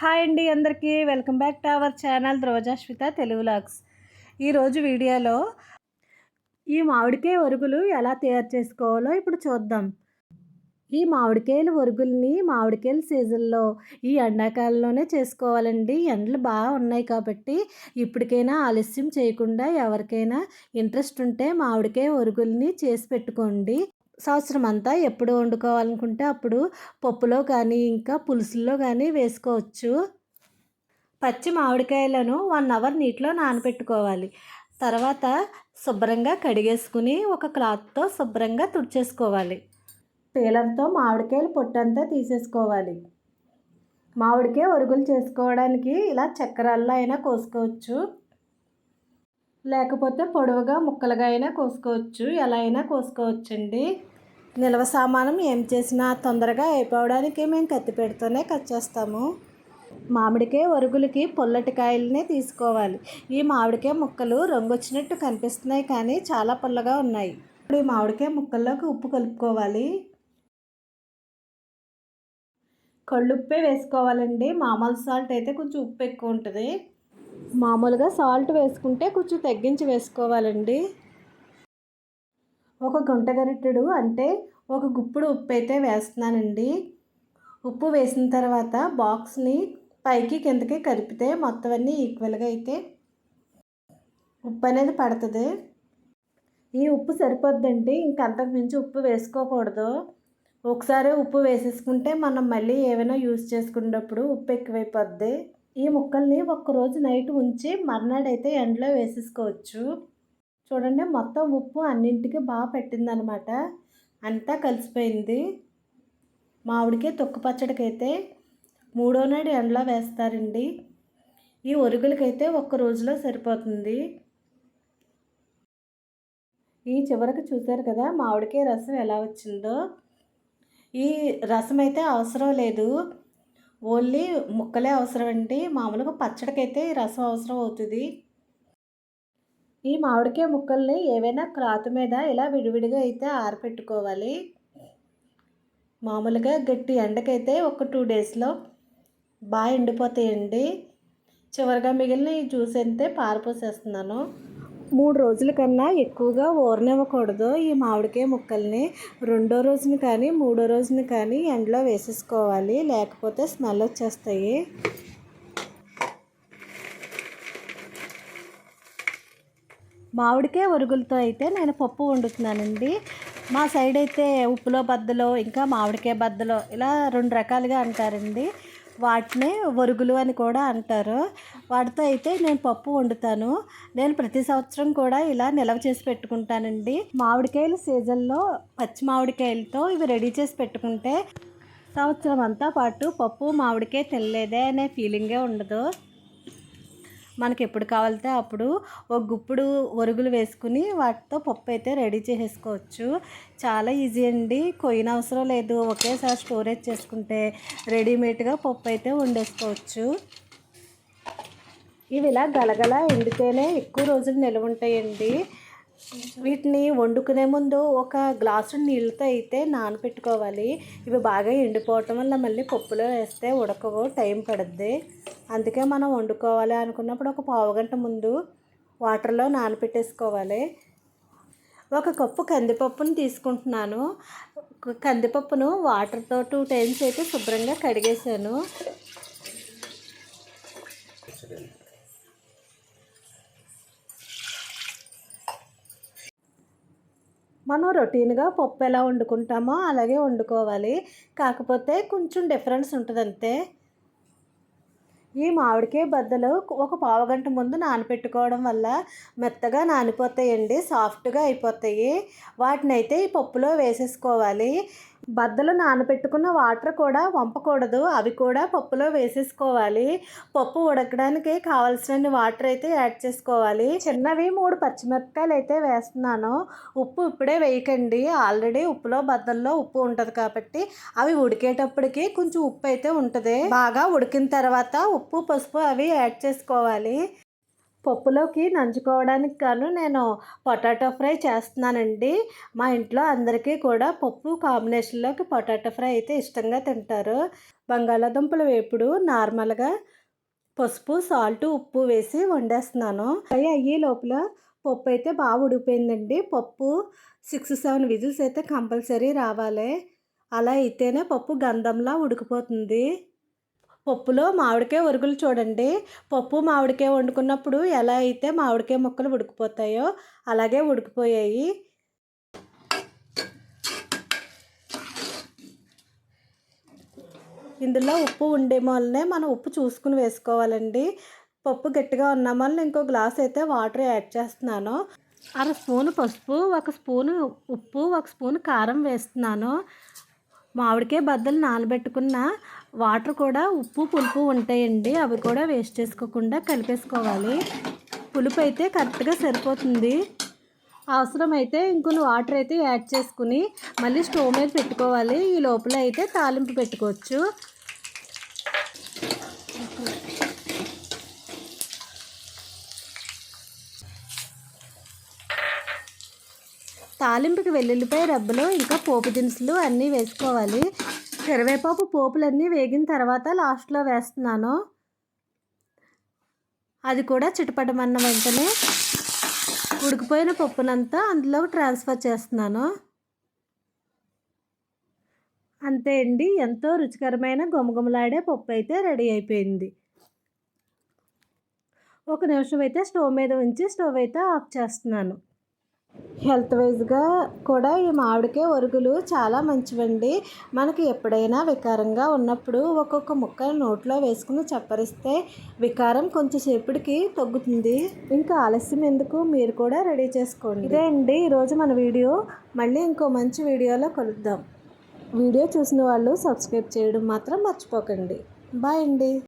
Hi అండి అందరికీ. Welcome back to our channel Dhruvajashvitha Telugu vlogs. ఈరోజు వీడియోలో ఈ మామిడికాయ ఒరుగులు ఎలా తయారు చేసుకోవాలో ఇప్పుడు చూద్దాం. ఈ మామిడికాయలు ఒరుగుల్ని మామిడికాయల సీజన్లో ఈ ఎండాకాలంలోనే చేసుకోవాలండి. ఎండలు బాగా ఉన్నాయి కాబట్టి ఇప్పటికైనా ఆలస్యం చేయకుండా ఎవరికైనా ఇంట్రెస్ట్ ఉంటే మామిడికాయ ఒరుగుల్ని చేసి పెట్టుకోండి. సంవత్సరం అంతా ఎప్పుడు వండుకోవాలనుకుంటే అప్పుడు పప్పులో కానీ ఇంకా పులుసుల్లో కానీ వేసుకోవచ్చు. పచ్చి మామిడికాయలను వన్ అవర్ నీటిలో నానబెట్టుకోవాలి తర్వాత శుభ్రంగా కడిగేసుకుని ఒక క్లాత్తో శుభ్రంగా తుడిచేసుకోవాలి. పీలర్తో మామిడికాయలు పొట్టంతా తీసేసుకోవాలి. మామిడికాయ ఒరుగులు చేసుకోవడానికి ఇలా చక్రాల్లో అయినా కోసుకోవచ్చు. లేకపోతే పొడవుగా ముక్కలుగా అయినా కోసుకోవచ్చు. ఎలా అయినా కోసుకోవచ్చండి. నిల్వ సామానం ఏం చేసినా తొందరగా అయిపోవడానికి మేము కత్తిపెడుతూనే కట్ చేస్తాము మామిడికాయ ఒరుగులకి పొల్లటి కాయలనే తీసుకోవాలి. ఈ మామిడికాయ ముక్కలు రంగు వచ్చినట్టు కనిపిస్తున్నాయి కానీ చాలా పుల్లగా ఉన్నాయి. ఇప్పుడు ఈ మామిడికాయ ముక్కల్లోకి ఉప్పు కలుపుకోవాలి. కళ్ళుప్పే వేసుకోవాలండి. మామూలు సాల్ట్ అయితే కొంచెం ఉప్పు ఎక్కువ ఉంటుంది. మామూలుగా సాల్ట్ వేసుకుంటే కొంచెం తగ్గించి వేసుకోవాలండి. ఒక గుంట గరిటెడు అంటే ఒక గుప్పుడు ఉప్పు అయితే వేస్తున్నానండి. ఉప్పు వేసిన తర్వాత బాక్స్ని పైకి కిందకి కలిపితే మొత్తం అన్నీ ఈక్వల్గా అయితే ఉప్పు అనేది పడుతుంది. ఈ ఉప్పు సరిపోద్దండి. ఇంకంతకు మించి ఉప్పు వేసుకోకూడదు. ఒకసారి ఉప్పు వేసేసుకుంటే మనం మళ్ళీ ఏమైనా యూజ్ చేసుకునేటప్పుడు ఉప్పు ఎక్కువైపోద్ది. ఈ ముక్కల్ని ఒక్కరోజు నైట్ ఉంచి మర్నాడైతే ఎండలో వేసేసుకోవచ్చు. చూడండి మొత్తం ఉప్పు అన్నింటికి బాగా పెట్టిందనమాట. అంతా కలిసిపోయింది. మామిడికి తొక్కు పచ్చడికైతే మూడో నాడు ఎండలో వేస్తారండి. ఈ ఒరుగులకైతే ఒక్క రోజులో సరిపోతుంది. ఈ చివరికి చూశారు కదా మామిడికాయ రసం ఎలా వచ్చిందో. ఈ రసం అయితే అవసరం లేదు. ఓన్లీ ముక్కలే అవసరం అండి మామూలుగా పచ్చడికైతే ఈ రసం అవసరం అవుతుంది. ఈ మామిడికాయ ముక్కల్ని ఏవైనా క్లాత్ మీద ఇలా విడివిడిగా అయితే ఆరపెట్టుకోవాలి. మామూలుగా గట్టి ఎండకైతే ఒక టూ డేస్లో బాగా ఎండిపోతాయండి. చివరిగా మిగిలిన ఈ జ్యూస్ అయితే పారపోసేస్తున్నాను. మూడు రోజుల కన్నా ఎక్కువగా ఊరనివ్వకూడదు ఈ మామిడికాయ ముక్కల్ని. రెండో రోజున కానీ మూడో రోజున కానీ ఎండలో వేసేసుకోవాలి. లేకపోతే స్మెల్ వచ్చేస్తాయి. మామిడికాయ ఒరుగులతో అయితే నేను పప్పు వండుతున్నానండి. మా సైడ్ అయితే ఉప్పులో బద్దలో ఇంకా మామిడికే బద్దలో ఇలా రెండు రకాలుగా అంటారండి. వాటిని ఒరుగులు అని కూడా అంటారు. వాటితో అయితే నేను పప్పు వండుతాను. నేను ప్రతి సంవత్సరం కూడా ఇలా నిల్వ చేసి పెట్టుకుంటానండి. మామిడికాయల సీజన్లో పచ్చి మామిడికాయలతో ఇవి రెడీ చేసి పెట్టుకుంటే సంవత్సరం అంతా పాటు పప్పు మామిడికాయ తెల్లలేదే అనే ఫీలింగే ఉండదు. మనకి ఎప్పుడు కావాలితే అప్పుడు ఒక గుప్పుడు ఒరుగులు వేసుకుని వాటితో పప్పు అయితే రెడీ చేసుకోవచ్చు చాలా ఈజీ అండి. కొయ్యన అవసరం లేదు. ఒకేసారి స్టోరేజ్ చేసుకుంటే రెడీమేడ్గా పప్పు అయితే వండేసుకోవచ్చు. ఇవి ఇలా గలగల ఎండితేనే ఎక్కువ రోజులు నిల్వ ఉంటాయండి. వీటిని వండుకునే ముందు ఒక గ్లాసు నీళ్ళతో అయితే నానపెట్టుకోవాలి. ఇవి బాగా ఎండిపోవటం వల్ల మళ్ళీ పప్పులో వేస్తే ఉడకవు టైం పడుద్ది. అందుకే మనం వండుకోవాలి అనుకున్నప్పుడు ఒక పావు గంట ముందు వాటర్లో నానపెట్టేసుకోవాలి. ఒక కప్పు కందిపప్పును తీసుకుంటున్నాను. కందిపప్పును వాటర్తో టూ టైమ్స్ అయితే శుభ్రంగా కడిగేసాను మనం రొటీన్గా పప్పు ఎలా వండుకుంటామో అలాగే వండుకోవాలి. కాకపోతే కొంచెం డిఫరెన్స్ ఉంటుంది అంతే ఈ మామిడికాయ బద్దలు ఒక పావు గంట ముందు నానపెట్టుకోవడం వల్ల మెత్తగా నానిపోతాయండి సాఫ్ట్గా అయిపోతాయి. వాటిని అయితే ఈ పప్పులో వేసేసుకోవాలి. బద్దలు నానబెట్టుకున్న వాటర్ కూడా వంపకూడదు. అవి కూడా పప్పులో వేసేసుకోవాలి. పప్పు ఉడకడానికి కావాల్సిన వాటర్ అయితే యాడ్ చేసుకోవాలి. చిన్నవి మూడు పచ్చిమిరపకాయలు అయితే వేస్తున్నాను. ఉప్పు ఇప్పుడే వేయకండి. ఆల్రెడీ ఉప్పులో బద్దల్లో ఉప్పు ఉంటుంది కాబట్టి అవి ఉడికేటప్పటికి కొంచెం ఉప్పు అయితే ఉంటుంది. బాగా ఉడికిన తర్వాత ఉప్పు పసుపు అవి యాడ్ చేసుకోవాలి. పప్పులోకి నంచుకోవడానికి గాను నేను పొటాటో ఫ్రై చేస్తున్నానండి. మా ఇంట్లో అందరికీ కూడా పప్పు కాంబినేషన్లోకి పొటాటో ఫ్రై అయితే ఇష్టంగా తింటారు. బంగాళాదుంపలు వేపుడు నార్మల్గా పసుపు సాల్ట్ ఉప్పు వేసి వండేస్తున్నాను. ఫ్రై అయ్యే లోపల పప్పు అయితే బాగా ఉడికిపోయిందండి. పప్పు సిక్స్ సెవెన్ విజిల్స్ అయితే కంపల్సరీ రావాలి. అలా అయితేనే పప్పు గంధంలా ఉడికిపోతుంది. పప్పులో మామిడికాయ ఉరుగులు చూడండి. పప్పు మామిడికాయ వండుకున్నప్పుడు ఎలా అయితే మామిడికాయ ముక్కలు ఉడికిపోతాయో అలాగే ఉడికిపోయాయి. ఇందులో ఉప్పు ఉండే వల్లనే మనం ఉప్పు చూసుకుని వేసుకోవాలండి. పప్పు గట్టిగా ఉన్న వల్ల ఇంకో గ్లాస్ అయితే వాటర్ యాడ్ చేస్తున్నాను. అర స్పూన్ పసుపు ఒక స్పూను ఉప్పు ఒక స్పూన్ కారం వేస్తున్నాను. మామిడికాయ బద్దలు నానబెట్టుకున్న వాటర్ కూడా ఉప్పు పులుపు ఉంటాయండి. అవి కూడా వేస్ట్ చేసుకోకుండా కలిపేసుకోవాలి. పులుపు అయితే కరెక్ట్గా సరిపోతుంది. అవసరమైతే ఇంకొన్ని వాటర్ అయితే యాడ్ చేసుకుని మళ్ళీ స్టవ్ మీద పెట్టుకోవాలి. ఈ లోపల అయితే తాలింపు పెట్టుకోవచ్చు. తాలింపుకి వెల్లుల్లిపాయ రబ్బలు ఇంకా పోపు దినుసులు అన్నీ వేసుకోవాలి. కరివేపాకు పోపులన్నీ వేగిన తర్వాత లాస్ట్లో వేస్తున్నాను. అది కూడా చిటపడమన్న వెంటనే ఉడికిపోయిన పప్పునంతా అందులో ట్రాన్స్ఫర్ చేస్తున్నాను. అంతే అండి. ఎంతో రుచికరమైన గుమగుమలాడే పప్పు అయితే రెడీ అయిపోయింది. ఒక నిమిషం అయితే స్టవ్ మీద ఉంచి స్టవ్ అయితే ఆఫ్ చేస్తున్నాను. హెల్త్ వైజ్గా కూడా ఈ మామిడికాయ ఒరుగులు చాలా మంచివండి. మనకి ఎప్పుడైనా వికారంగా ఉన్నప్పుడు ఒక్కొక్క ముక్క నోట్లో వేసుకుని చప్పరిస్తే వికారం కొంచెంసేపటికి తగ్గుతుంది. ఇంకా ఆలస్యం ఎందుకు? మీరు కూడా రెడీ చేసుకోండి. ఇదే అండి ఈరోజు మన వీడియో. మళ్ళీ ఇంకో మంచి వీడియోలో కలుద్దాం. వీడియో చూసిన వాళ్ళు సబ్స్క్రైబ్ చేయడం మాత్రం మర్చిపోకండి. బాయ్ అండి.